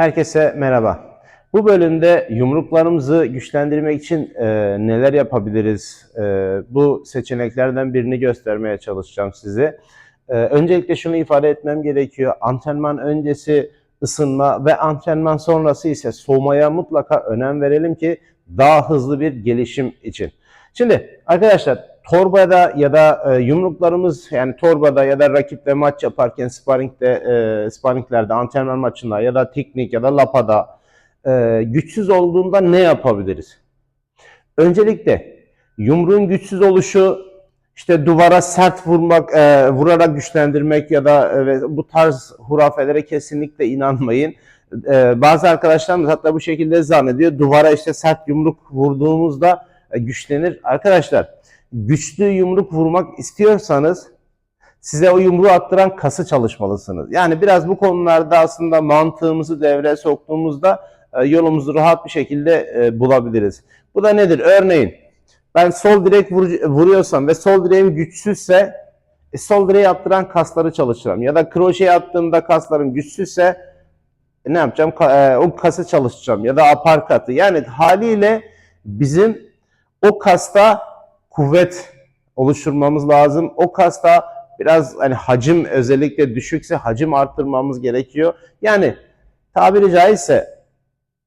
Herkese merhaba. Bu bölümde yumruklarımızı güçlendirmek için e, neler yapabiliriz? E, bu seçeneklerden birini göstermeye çalışacağım size. E, öncelikle şunu ifade etmem gerekiyor. Antrenman öncesi ısınma ve antrenman sonrası ise soğumaya mutlaka önem verelim ki daha hızlı bir gelişim için. Şimdi arkadaşlar torbada ya da e, yumruklarımız yani torbada ya da rakiple maç yaparken sparringde, e, sparringlerde, antrenman maçında ya da teknik ya da lapada e, güçsüz olduğunda ne yapabiliriz? Öncelikle yumruğun güçsüz oluşu işte duvara sert vurmak, e, vurarak güçlendirmek ya da e, bu tarz hurafelere kesinlikle inanmayın. E, bazı arkadaşlarımız hatta bu şekilde zannediyor. Duvara işte sert yumruk vurduğumuzda e, güçlenir. Arkadaşlar güçlü yumruk vurmak istiyorsanız size o yumruğu attıran kası çalışmalısınız. Yani biraz bu konularda aslında mantığımızı devreye soktuğumuzda e, yolumuzu rahat bir şekilde e, bulabiliriz. Bu da nedir? Örneğin ben sol direk vur- vuruyorsam ve sol direğim güçsüzse e, sol direği attıran kasları çalıştıracağım. Ya da kroşeye attığımda kaslarım güçsüzse e, ne yapacağım? Ka- e, o kası çalıştıracağım. Ya da aparkatı. Yani haliyle bizim o kasta kuvvet oluşturmamız lazım. O kasta biraz hani hacim özellikle düşükse hacim arttırmamız gerekiyor. Yani tabiri caizse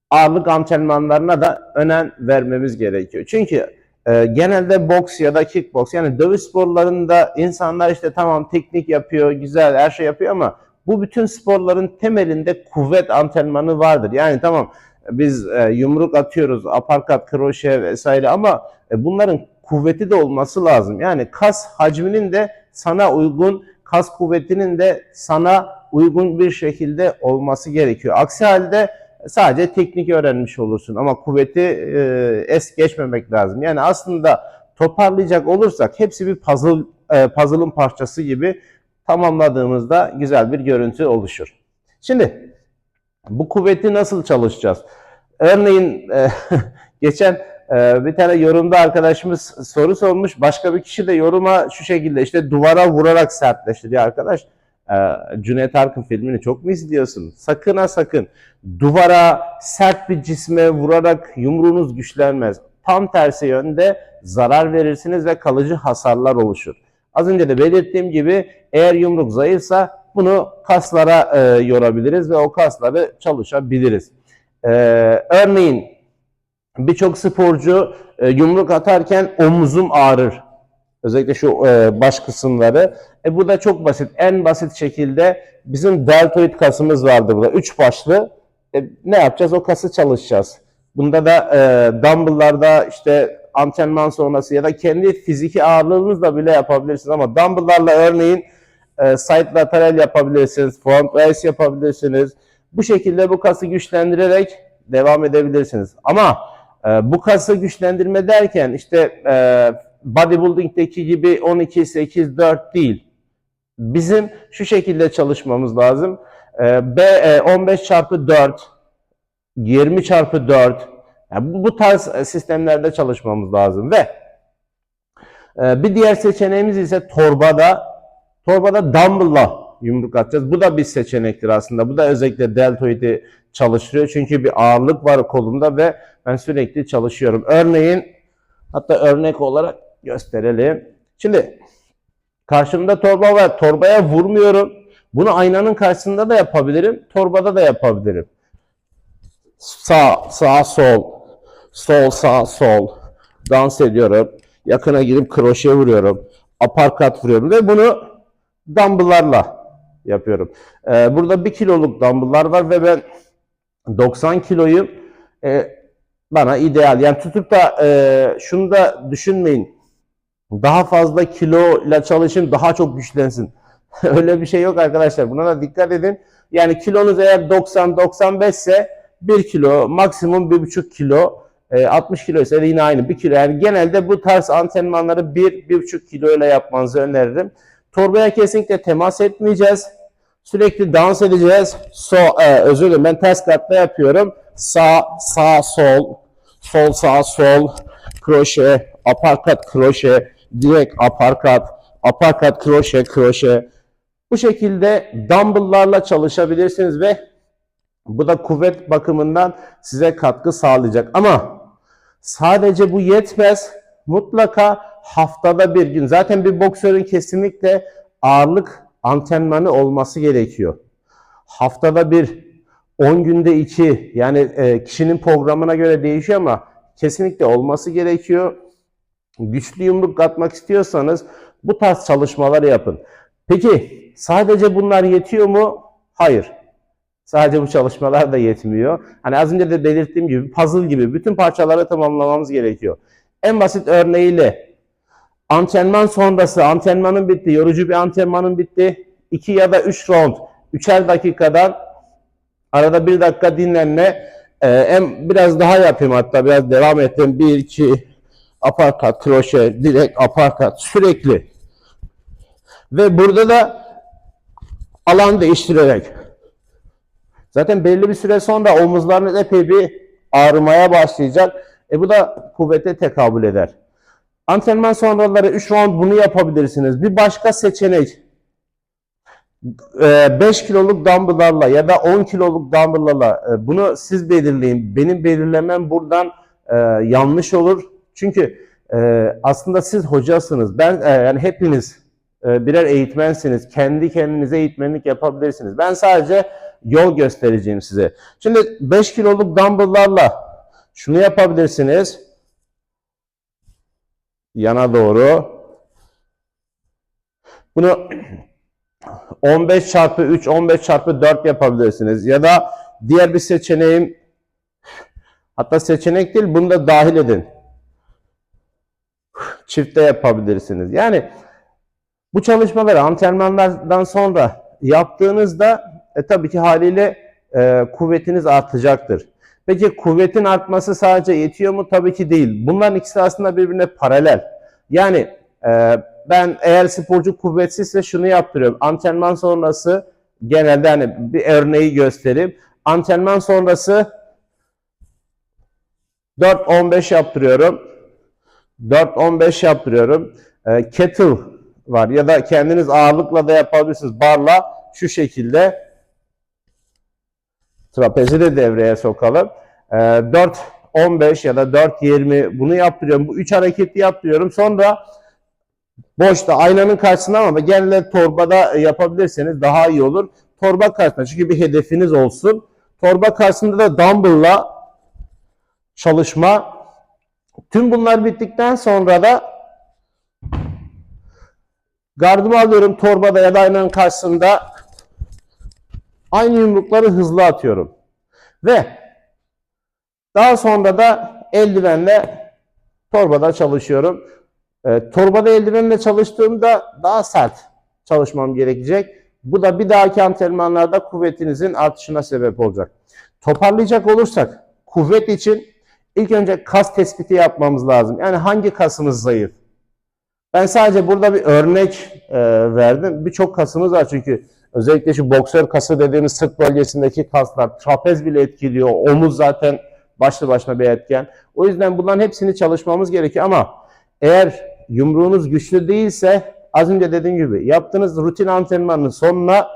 ağırlık antrenmanlarına da önem vermemiz gerekiyor. Çünkü e, genelde boks ya da kickboks yani dövüş sporlarında insanlar işte tamam teknik yapıyor, güzel her şey yapıyor ama bu bütün sporların temelinde kuvvet antrenmanı vardır. Yani tamam biz e, yumruk atıyoruz, aparkat, kroşe vesaire ama e, bunların kuvveti de olması lazım. Yani kas hacminin de sana uygun, kas kuvvetinin de sana uygun bir şekilde olması gerekiyor. Aksi halde sadece teknik öğrenmiş olursun ama kuvveti e, es geçmemek lazım. Yani aslında toparlayacak olursak hepsi bir puzzle e, puzzle'ın parçası gibi tamamladığımızda güzel bir görüntü oluşur. Şimdi bu kuvveti nasıl çalışacağız? Örneğin e, geçen e, bir tane yorumda arkadaşımız soru sormuş. Başka bir kişi de yoruma şu şekilde işte duvara vurarak sertleştiriyor arkadaş. E, Cüneyt Arkın filmini çok mu izliyorsun? Sakın ha sakın. Duvara sert bir cisme vurarak yumruğunuz güçlenmez. Tam tersi yönde zarar verirsiniz ve kalıcı hasarlar oluşur. Az önce de belirttiğim gibi eğer yumruk zayıfsa bunu kaslara e, yorabiliriz ve o kasları çalışabiliriz. E, örneğin birçok sporcu e, yumruk atarken omuzum ağrır. Özellikle şu e, baş kısımları. E, bu da çok basit. En basit şekilde bizim deltoid kasımız vardır burada. Üç başlı. E, ne yapacağız? O kası çalışacağız. Bunda da e, dumbbell'larda işte antrenman sonrası ya da kendi fiziki ağırlığınızla bile yapabilirsiniz ama dumbbell'larla örneğin e, side lateral yapabilirsiniz, front raise yapabilirsiniz. Bu şekilde bu kası güçlendirerek devam edebilirsiniz. Ama e, bu kası güçlendirme derken işte e, bodybuilding'deki gibi 12, 8, 4 değil. Bizim şu şekilde çalışmamız lazım. E, B, e, 15 çarpı 4, 20 çarpı 4, yani bu, bu tarz sistemlerde çalışmamız lazım ve e, bir diğer seçeneğimiz ise torbada. Torbada dumbbell'la yumruk atacağız. Bu da bir seçenektir aslında. Bu da özellikle deltoidi çalıştırıyor. Çünkü bir ağırlık var kolumda ve ben sürekli çalışıyorum. Örneğin hatta örnek olarak gösterelim. Şimdi karşımda torba var. Torbaya vurmuyorum. Bunu aynanın karşısında da yapabilirim. Torbada da yapabilirim. Sağ, sağ, sol. Sol, sağ, sol. Dans ediyorum. Yakına girip kroşe vuruyorum. Aparkat vuruyorum ve bunu dumbbell'larla yapıyorum. Ee, burada 1 kiloluk dumbbell'lar var ve ben 90 kiloyum. Ee, bana ideal. Yani tutup da e, şunu da düşünmeyin. Daha fazla kilo ile çalışın, daha çok güçlensin. Öyle bir şey yok arkadaşlar. Buna da dikkat edin. Yani kilonuz eğer 90-95 ise 1 kilo, maksimum 1,5 kilo. E, 60 kilo ise yine aynı 1 kilo. Yani genelde bu tarz antrenmanları 1-1,5 kilo ile yapmanızı öneririm. Torbaya kesinlikle temas etmeyeceğiz. Sürekli dans edeceğiz. So, e, özür dilerim ben ters katla yapıyorum. Sağ, sağ, sol, sol, sağ, sol, kroşe, aparkat, kroşe, direkt aparkat, aparkat, kroşe, kroşe. Bu şekilde dumbbell'larla çalışabilirsiniz ve Bu da kuvvet bakımından size katkı sağlayacak. Ama sadece bu yetmez. Mutlaka haftada bir gün. Zaten bir boksörün kesinlikle ağırlık antrenmanı olması gerekiyor. Haftada bir, 10 günde iki yani e, kişinin programına göre değişiyor ama kesinlikle olması gerekiyor. Güçlü yumruk atmak istiyorsanız bu tarz çalışmaları yapın. Peki sadece bunlar yetiyor mu? Hayır. Sadece bu çalışmalar da yetmiyor. Hani az önce de belirttiğim gibi puzzle gibi bütün parçaları tamamlamamız gerekiyor. En basit örneğiyle antrenman sonrası antrenmanın bitti, yorucu bir antrenmanın bitti. 2 ya da 3 round, 3'er dakikadan arada 1 dakika dinlenme. Ee, biraz daha yapayım hatta biraz devam ettim. 1 2 aparkat, kroşe, direkt aparkat sürekli. Ve burada da alan değiştirerek. Zaten belli bir süre sonra omuzlarınız epey bir ağrımaya başlayacak. E bu da kuvvete tekabül eder. Antrenman sonraları 3 round bunu yapabilirsiniz. Bir başka seçenek 5 kiloluk dumbbell'larla ya da 10 kiloluk dumbbell'larla e, bunu siz belirleyin. Benim belirlemem buradan e, yanlış olur. Çünkü e, aslında siz hocasınız. Ben yani hepiniz birer eğitmensiniz. Kendi kendinize eğitmenlik yapabilirsiniz. Ben sadece yol göstereceğim size. Şimdi 5 kiloluk dumbbell'larla şunu yapabilirsiniz. Yana doğru. Bunu 15 çarpı 3, 15 çarpı 4 yapabilirsiniz. Ya da diğer bir seçeneğim hatta seçenek değil bunu da dahil edin. Çifte yapabilirsiniz. Yani bu çalışmaları antrenmanlardan sonra yaptığınızda e, tabii ki haliyle e, kuvvetiniz artacaktır. Peki kuvvetin artması sadece yetiyor mu? Tabii ki değil. Bunların ikisi aslında birbirine paralel. Yani e, ben eğer sporcu kuvvetsizse şunu yaptırıyorum. Antrenman sonrası genelde hani bir örneği göstereyim. Antrenman sonrası 4-15 yaptırıyorum. 4-15 yaptırıyorum. E, kettle var ya da kendiniz ağırlıkla da yapabilirsiniz. Barla şu şekilde trapezi de devreye sokalım. E, 4-15 ya da 4-20 bunu yaptırıyorum. Bu üç hareketi yaptırıyorum. Sonra boşta aynanın karşısında ama genelde torbada yapabilirseniz daha iyi olur. Torba karşısında çünkü bir hedefiniz olsun. Torba karşısında da dumbbell'la çalışma. Tüm bunlar bittikten sonra da gardımı alıyorum torbada ya da aynanın karşısında aynı yumrukları hızlı atıyorum. Ve daha sonra da eldivenle torbada çalışıyorum. E, torbada eldivenle çalıştığımda daha sert çalışmam gerekecek. Bu da bir dahaki antrenmanlarda kuvvetinizin artışına sebep olacak. Toparlayacak olursak kuvvet için ilk önce kas tespiti yapmamız lazım. Yani hangi kasımız zayıf? Ben sadece burada bir örnek e, verdim. Birçok kasımız var çünkü özellikle şu boksör kası dediğimiz sırt bölgesindeki kaslar, trapez bile etkiliyor. Omuz zaten başlı başına bir etken. O yüzden bunların hepsini çalışmamız gerekiyor ama eğer yumruğunuz güçlü değilse az önce dediğim gibi yaptığınız rutin antrenmanın sonuna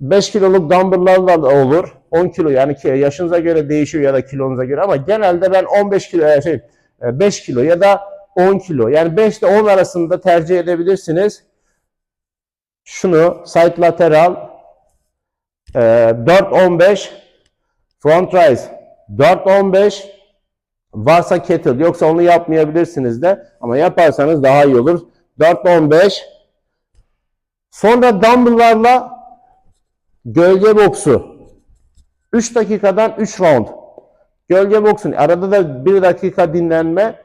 5 kiloluk dumbbell'larla da olur. 10 kilo yani yaşınıza göre değişiyor ya da kilonuza göre ama genelde ben 15 kilo şey 5 kilo ya da 10 kilo yani 5 ile 10 arasında tercih edebilirsiniz. Şunu side lateral 4-15 front rise 4-15 Varsa kettle yoksa onu yapmayabilirsiniz de ama yaparsanız daha iyi olur. 4-15 Sonra dumbbell'larla gölge boksu 3 dakikadan 3 round. Gölge boksun. Arada da 1 dakika dinlenme.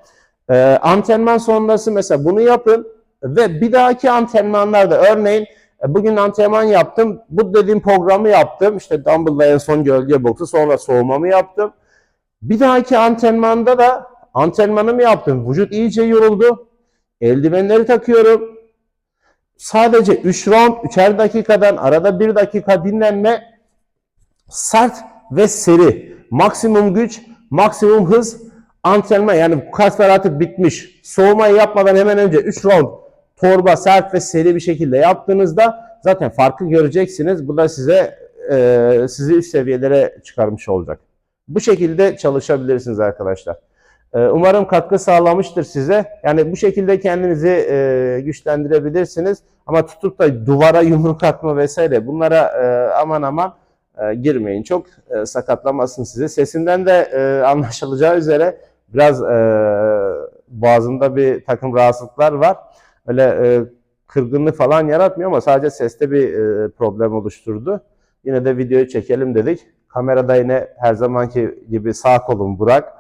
Ee, antrenman sonrası mesela bunu yapın ve bir dahaki antrenmanlarda örneğin e, bugün antrenman yaptım. Bu dediğim programı yaptım. İşte dumbbell'la en son gölge boksu sonra soğumamı yaptım. Bir dahaki antrenmanda da antrenmanımı yaptım. Vücut iyice yoruldu. Eldivenleri takıyorum. Sadece 3 round, 3'er dakikadan arada 1 dakika dinlenme. Sert ve seri. Maksimum güç, maksimum hız antrenman yani kaslar artık bitmiş. Soğumayı yapmadan hemen önce 3 round torba sert ve seri bir şekilde yaptığınızda zaten farkı göreceksiniz. Bu da size e, sizi üst seviyelere çıkarmış olacak. Bu şekilde çalışabilirsiniz arkadaşlar. E, umarım katkı sağlamıştır size. Yani bu şekilde kendinizi e, güçlendirebilirsiniz. Ama tutup da duvara yumruk atma vesaire bunlara e, aman aman e, girmeyin. Çok e, sakatlamasın sizi. Sesimden de e, anlaşılacağı üzere biraz e, boğazımda bir takım rahatsızlıklar var. Öyle e, kırgınlık falan yaratmıyor ama sadece seste bir e, problem oluşturdu. Yine de videoyu çekelim dedik. Kamerada yine her zamanki gibi sağ kolum Burak.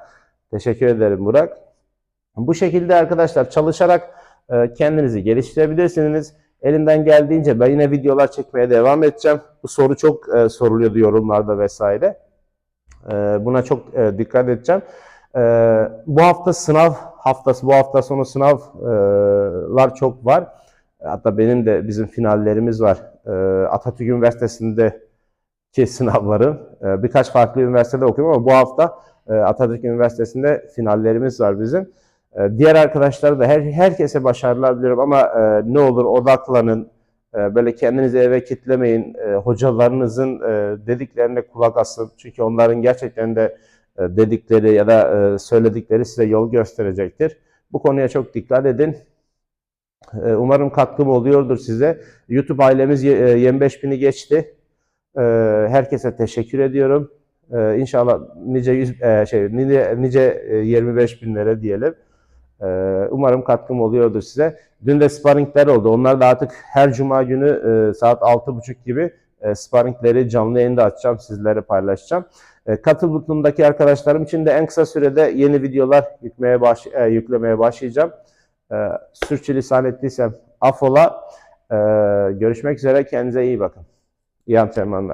Teşekkür ederim Burak. Bu şekilde arkadaşlar çalışarak e, kendinizi geliştirebilirsiniz. Elimden geldiğince ben yine videolar çekmeye devam edeceğim. Bu soru çok e, soruluyordu yorumlarda vesaire. E, buna çok e, dikkat edeceğim. E, bu hafta sınav haftası, bu hafta sonu sınavlar çok var. Hatta benim de bizim finallerimiz var. E, Atatürk Üniversitesi'ndeki sınavlarım. E, birkaç farklı üniversitede okuyorum ama bu hafta e, Atatürk Üniversitesi'nde finallerimiz var bizim. E, Diğer arkadaşlara da her, herkese başarılar diliyorum ama e, ne olur odaklanın. E, Böyle kendinizi eve kitlemeyin. E, Hocalarınızın e, dediklerine kulak asın. Çünkü onların gerçekten de dedikleri ya da e, söyledikleri size yol gösterecektir. Bu konuya çok dikkat edin. E, Umarım katkım oluyordur size. YouTube ailemiz ye- e, 25 bini geçti. E, Herkese teşekkür ediyorum. E, İnşallah nice yüz, e, şey nice, nice e, 25 binlere diyelim. E, Umarım katkım oluyordur size. Dün de sparringler oldu. Onlar da artık her cuma günü e, saat 6.30 gibi e, sparringleri canlı yayında açacağım. Sizlere paylaşacağım. E, Katıl butonundaki arkadaşlarım için de en kısa sürede yeni videolar yüklemeye, baş, e, yüklemeye başlayacağım. E, Sürçülisan ettiysem affola. E, Görüşmek üzere. Kendinize iyi bakın. İyi antrenmanlar.